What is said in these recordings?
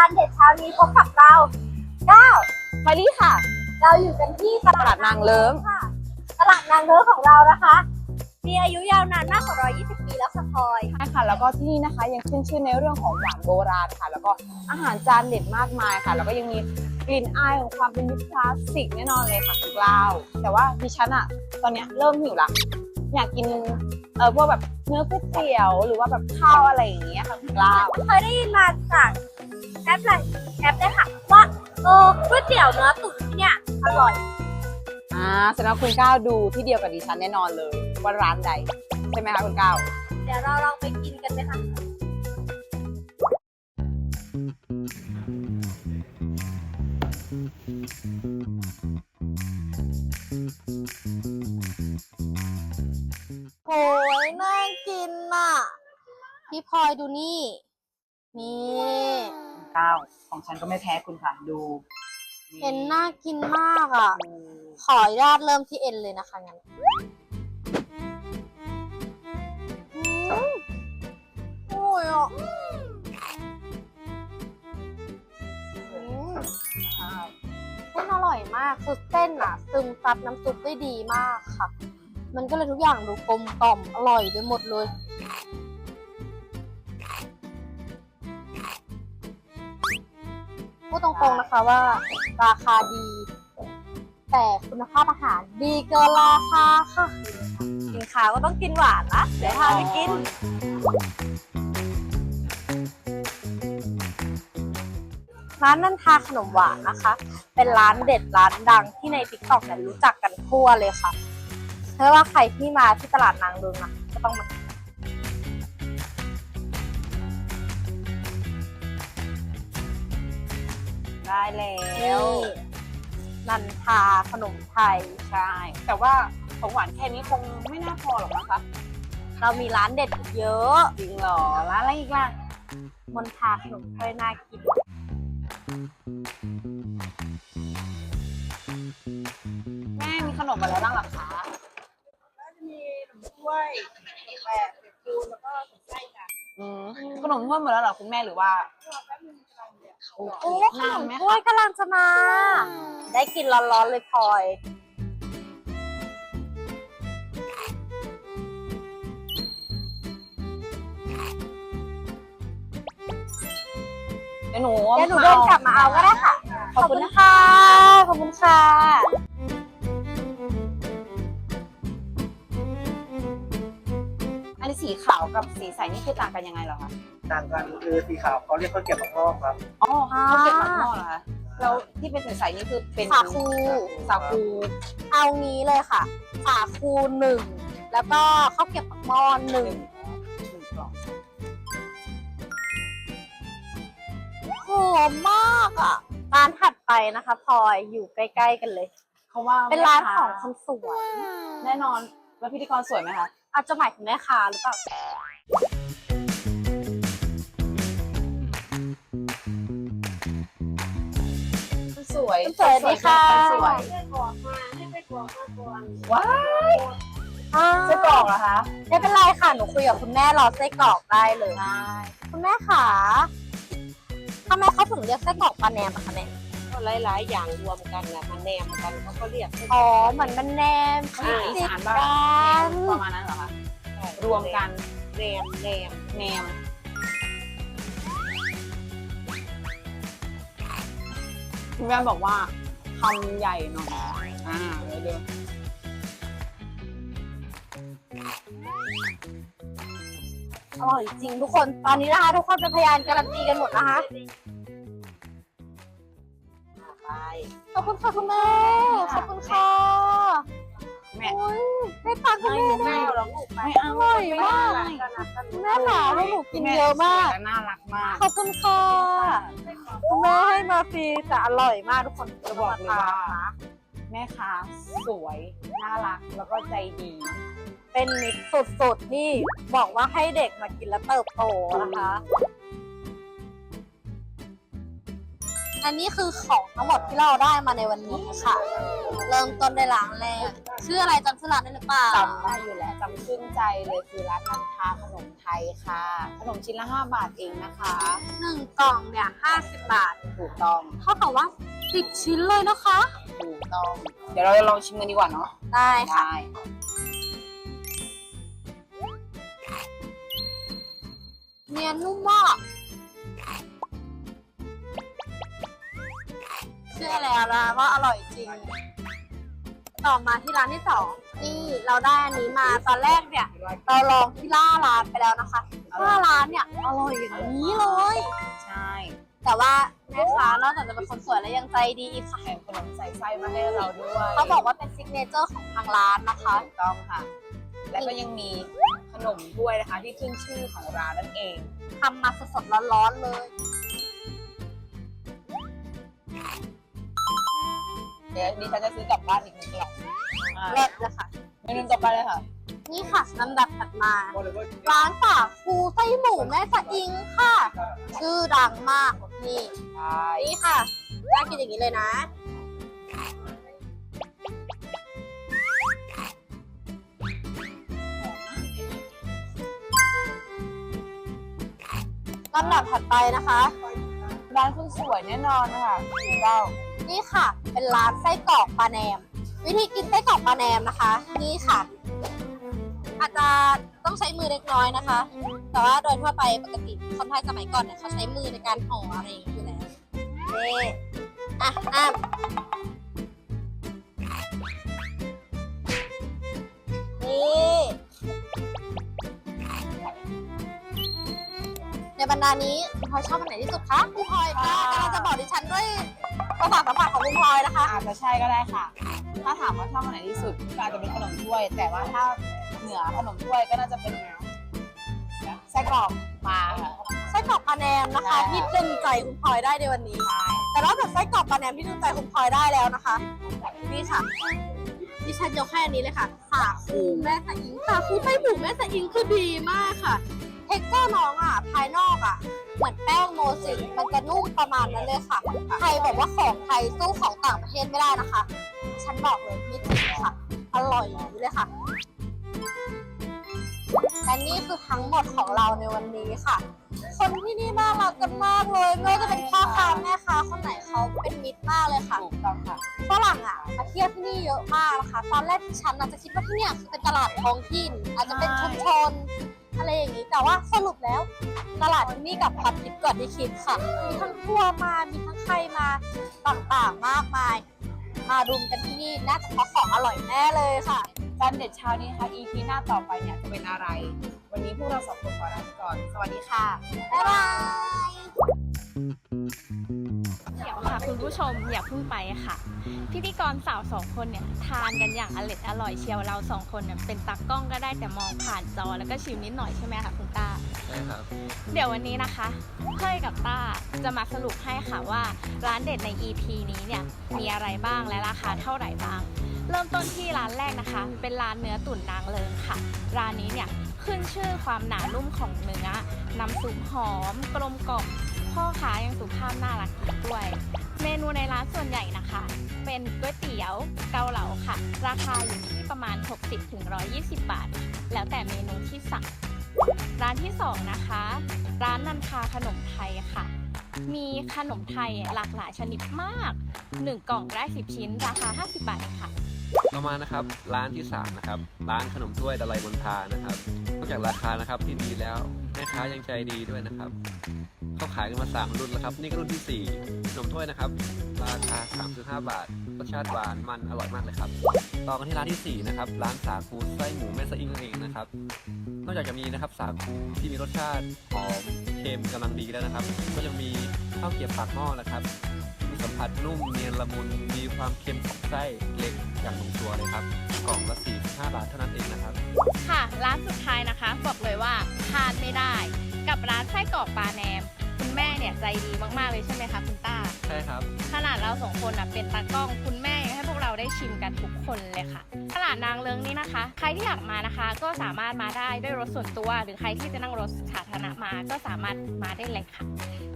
านเด็ดเช้านี้พบกับเราเก้ามาลี่ค่ะ เราอยู่กันที่ตตลาลาดดนางเลิ้งค่ะตลาดนางเลิ้งของเรานะคะ มีอายุยาวนานมากกว่า 120 ปีแล้วค่ะพลอยใช่ค่ะ แล้วก็ที่นี่นะคะยังขึ้นชื่อในเรื่องของหวานโบราณค่ะ แล้วก็อาหารจานเด็ดมากมายค่ะ แล้วก็ยังมีกลิ่นอายของความเป็นยุคคลาสสิกแน่นอนเลยค่ะคุณกล้าวแต่ว่าดิฉันอะตอนเนี้ยเริ่มหิวละอยากกินเออพวกแบบเนื้อก๋วยเตี๋ยวหรือว่าแบบข้าวอะไรอย่างเงี้ยค่ะคุณกล้าวเคยได้ยินมาจาก แอปอะไรแอปได้ค่ะว่าเออก๋วยเตี๋ยวเนื้อตุ๋นที่เนี่ยอร่อย อ่าแสดงว่าคุณก้าวดูที่เดียวกับดิฉันแน่นอนเลยว่าร้านใดใช่ไหมคะคุณก้าวเดี๋ยวเราลองไปกินกันไหมคะโอ้ยน่ากินน่ะ พี่พลอยดูนี่ นี่ ก้าวของฉันก็ไม่แพ้คุณค่ะ ดูเอ็นน่ากินมากอะ ขออนุญาตเริ่มที่เอ็นเลยนะคะงั้นอืมโอ้ยอะอืมเส้นอร่อยมากคือเส้นอะ ซึมซับน้ำซุปได้ดีมากค่ะ มันก็เลยทุกอย่างดูกลมกล่อมอร่อยไปหมดเลย พูดตรงๆนะคะว่าราคาดี แต่คุณภาพอาหารดีเกินราคาค่ะกินขาวก็ต้องกินหวานนะเดี๋ยวพาไปกิน ร้านนันทาขนมหวานนะคะ เป็นร้านเด็ดร้านดังที่ในติ๊กต็อกเนี่ยรู้จักกันทั่วเลยค่ะเพราะว่าใครที่มาที่ตลาดนางเริงอะก็ต้องมา ได้แล้นี่วนันทาขนมไทยใช่ แต่ว่าของหวานแค่นี้คงไม่น่าพอหรอกนะคะเรามีร้านเด็ดอีกเยอะ จริงเหรอ ร้านอะไรอีกล่ะมนทาขนมถ้วยน่ากินแม่มีขนมอะไรบ้างล่ะคะมีขนมถ้วยแปะเป็ดปูนแล้วก็ขนมไส้ค่ะ อืมขนมถ้วยหมดแล้วเหรอคุณแม่หรือว่า โอ้ขนานมไหมถ้วยกำลังจะมา ได้กินร้อนๆเลยพลอย เดี๋ยวหนูเดี๋ยวหนูเดินกลับมาเอาก็ได้ค่ะ ขอบคุณนะคะขอบคุณค่ะ อันนี้สีขาวกับสีใสนี่คือต่างกันยังไงเหรอคะ ต่างกันคือสีขาวเขาเรียกข้าวเกรี๊ยวปากหม้อครับอ๋อเขาเป็นหมักหม้อเหรอคะแล้วที่เป็นใสๆนี่คือเป็นสาคูสาคูเอางี้เลยค่ะ สาคูหนึ่งแล้วก็ข้าวเกรี๊ยวปักหม้อหนึ่งหนึ่งกล่องหอมมากอะร้านถัดไปนะคะพลอยอยู่ใกล้ ๆ กันเลย เขาว่าเป็นร้านแม่ขค้องคนสวย แน่นอนแล้วพิธีกรสวยไหมคะอาจจะหมายถึงแม่ค้าหรือเปล่า วยสวัสดีค่ะ สวยไส้กรอกมาให้ไส้กรอกมาก่อนว้ายไส้กรอกเหรอคะไม่เป็นไรค่ะ หนูคุยกับคุณแม่รอไส้กรอกได้เลย ใช่คุณแม่ขาทำไมเขาถึงเรียกไส้กรอกปลาแนมอะคะแม่ ก็หลาย ๆ อย่างรวมกันนะมันแนมกันเขาก็เรียกไส้กรอ๋ออกเหมือนมันแนมภาษาอีติดสานกับ้างนประมาณนั้นเหรอคะ รวมกันแนมแนมแนม คุณแม่บอกว่าคำใหญ่หน่อยอ่าเดี๋ยวเดี๋ยวอร่อยจริงทุกคน ตอนนี้นะคะทุกคนเป็นพยานการันตีกันหมดนะคะไปขอบคุณค่ะคุณแม่ขอบคุณค่ะแม่โอ้ยได้ตังค์คุณไม่แม่ไม่ด้วยเอาหรอกลูกไม่เอาอร่อยมากคุณแม่ค่ะพวกหนูกินเยอะมากแต่น่ารักมากขอบคุณค่ะคุณแม่ให้มาฟรีแต่อร่อยมากทุกคนจะบอกเลยว่านะแม่ค้าสวยน่ารักแล้วก็ใจดี เป็นมิตรสุดๆนี่บอกว่าให้เด็กมากินแล้วเติบโตนะคะ และนี่คือของทั้งหมดที่เราได้มาในวันนี้ค่ะ เริ่มต้นด้วยร้านแรก ชื่ออะไรจำชื่อร้านได้หรือเปล่า จำได้อยู่แล้วจำขึ้นใจเลยคือร้านนันทาขนมไทยค่ะ ขนมชิ้นละ 5 บาทเองนะคะหนึ่งกล่องเนี่ยห้าสิบบาท ถูกต้องเท่ากับว่าสิบชิ้นเลยนะคะ ถูกต้อง เดี๋ยวเราจะลองชิมกันดีกว่าเนาะได้ค่ะ ได้เนียนนุ่มมาก เชื่อแล้วนะว่าอร่อยจริง ต่อมาที่ร้านที่สองนี่เราได้อันนี้มาตอนแรกเนี่ย เราลองที่ล่าร้านไปแล้วนะคะหน้าร้านเนี่ยอร่อยอย่างนี้เลย ใช่ แต่ว่าแม่ค้านอกจากจะเป็นคนสวยแล้วยังใจดีอีกค่ะแถมขนมใส่ไส้มาให้เราด้วยเขาบอกว่าเป็นซิกเนเจอร์ของทางร้านนะคะถูกต้องค่ะ และก็ยังมีขนมด้วยนะคะ ที่ขึ้นชื่อของร้านนั่นเองทำมาสดๆร้อนๆเลย เดี๋ยวดิฉันจะซื้อกลับบ้านอีกหนึ่งกล่องอ่าเลิศเลยค่ะ เมนูต่อไปเลยค่ะนี่ค่ะลำดับถัดมา ร้านสาคูไส้หมูแม่สะอิงค่ะ ชื่อดังมากนี่ใช่นี่ค่ะน่ากินอย่างนี้เลยนะ ลำดับถัดไปนะคะ ร้านคุณสวยแน่นอนนะคะคุณเจ้านี่ค่ะ เป็นร้านไส้กรอกปลาแหนม วิธีกินไส้กรอกปลาแหนมนะคะ นี่ค่ะ อาจจะต้องใช้มือเล็กน้อยนะคะ แต่ว่าโดยทั่วไปปกติคนไทยสมัยก่อนเนี่ยเขาใช้มือในการห่ออะไรอย่างนี้อยู่แล้วนี่อะอะ ในบรรดานี้คุณพลอยชอบอันไหนที่สุดคะคุณพลอยก็กำลังจะบอกดิฉันด้วยประสาทสัมผัสของคุณพลอยนะคะ อาจจะใช่ก็ได้ค่ะ ถ้าถามว่าชอบอันไหนที่สุดก็อาจจะเป็นขนมถ้วย แต่ว่าถ้าเหนือขนมถ้วยก็น่าจะเป็นไส้กรอกปลาค่ะ ไส้กรอกปลาแหนมนะคะใช่ที่ดึงใจคุณพลอยได้ในวันนี้ แต่นอกจากไส้กรอกปลาแหนมที่ดึงใจคุณพลอยได้แล้วนะคะนี่ค่ะดิฉันยกให้อันนี้เลยค่ะสาคูแม่สะอิงสาคูไส้หมูแม่สะอิงคือดีมากค่ะ เทคเจอร์น้องอะภายนอก อะ เหมือนแป้งโมจิมันจะนุ่มประมาณนั้นเลยค่ะใครบอกว่าของไทยสู้ของต่างประเทศไม่ได้นะคะ ฉันบอกเลยไม่จริงค่ะ อร่อยอย่างนี้เลยค่ะและนี่คือทั้งหมดของเราในวันนี้ค่ะ คนที่นี่น่ารักกันมากเลยไม่ว่าจะเป็นพ่อค้าแม่ค้าคนไหนเขาเป็นมิตรมากเลยค่ะถูกต้องค่ะฝรั่งอะมาเที่ยวที่นี่เยอะมากนะคะ ตอนแรกที่ฉันอาจจะคิดว่าที่เนี่ยคือเป็นตลาดท้องถิ่นอาจจะเป็นชุมชน อะไรอย่างนี้ แต่ว่าสรุปแล้ว ตลาดที่นี่กับพับคิปก่อนที่คิดค่ะ มีทั้งทัวร์มา มีทั้งใครมาต่างๆมากมาย มารุมกันที่นี่น่าจะเพราะของอร่อยแน่เลยค่ะ จันเด็ดเช้านี้นะคะ EP หน้าต่อไปเนี่ยจะเป็นอะไร วันนี้พวกเราสองคนขอลาไปก่อน สวัสดีค่ะ บ๊ายบาย ค่ะคุณผู้ชมอย่าเพิ่งไปค่ะ พิธีกรสาวสองคนเนี่ยทานกันอย่างอร่อยอร่อยเชียวเราสองคนเนี่ยเป็นตากล้องก็ได้แต่มองผ่านจอแล้วก็ชิมนิดหน่อยใช่ไหมคะคุณต้า ใช่ครับ เดี๋ยววันนี้นะคะเพ่ยกับต้าจะมาสรุปให้ค่ะว่าร้านเด็ดใน EP นี้เนี่ยมีอะไรบ้างและราคาเท่าไหร่บ้าง เริ่มต้นที่ร้านแรกนะคะ เป็นร้านเนื้อตุ๋นนางเลิงค่ะ ร้านนี้เนี่ยขึ้นชื่อความหนานุ่มของเนื้อน้ำซุปหอม กลมกล่อม ในร้านส่วนใหญ่นะคะ เป็นก๋วยเตี๋ยวเกาเหลาค่ะ ราคาอยู่ที่ประมาณ 60-120 บาท แล้วแต่เมนูที่สั่ง ร้านที่สองนะคะ ร้านนันทาขนมไทยค่ะ มีขนมไทยหลากหลายชนิดมาก 1 กล่องได้ 10 ชิ้น ราคา 50 บาทค่ะต่อมานะครับร้านที่สามนะครับ ร้านขนมถ้วยดะไลบนทานะครับนอกจากราคานะครับที่ดีแล้วแม่ค้ายังใจดีด้วยนะครับ เขาขายกันมาสามรุ่นแล้วครับ นี่ก็รุ่นที่สี่ขนมถ้วยนะครับ ราคา 35 บาท รสชาติหวานมันอร่อยมากเลยครับ ต่อกันที่ร้านที่สี่นะครับ ร้านสาคูไส้หมูแม่สะอิงเองนะครับ นอกจากจะมีนะครับสาคูที่มีรสชาติหอมเค็มกำลังดีแล้วนะครับ ก็ยังมีข้าวเกรี๊ยวปากหม้อนะครับมีสัมผัสนุ่มเนียนละมุน มีความเค็มของไส้เล็กอย่างลงตัวเลยครับ กล่องละ 45 บาทเท่านั้นเองนะครับ ค่ะ ร้านสุดท้ายนะคะ บอกเลยว่าพลาดไม่ได้ กับร้านไส้กรอกปลาแหนม แม่เนี่ยใจดีมากๆเลยใช่ไหมคะคุณต้า ใช่ครับ ขนาดเราสองคนอะเป็นตากล้องคุณแม่ยังให้พวกเราได้ชิมกันทุกคนเลยค่ะ ตลาดนางเลิงนี้นะคะ ใครที่อยากมานะคะ ก็สามารถมาได้ด้วยรถส่วนตัว หรือใครที่จะนั่งรถสาธารณะมาก็สามารถมาได้เลยค่ะ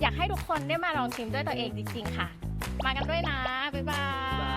อยากให้ทุกคนได้มาลองชิมด้วยตัวเองจริงๆค่ะ มากันด้วยนะบ๊ายบาย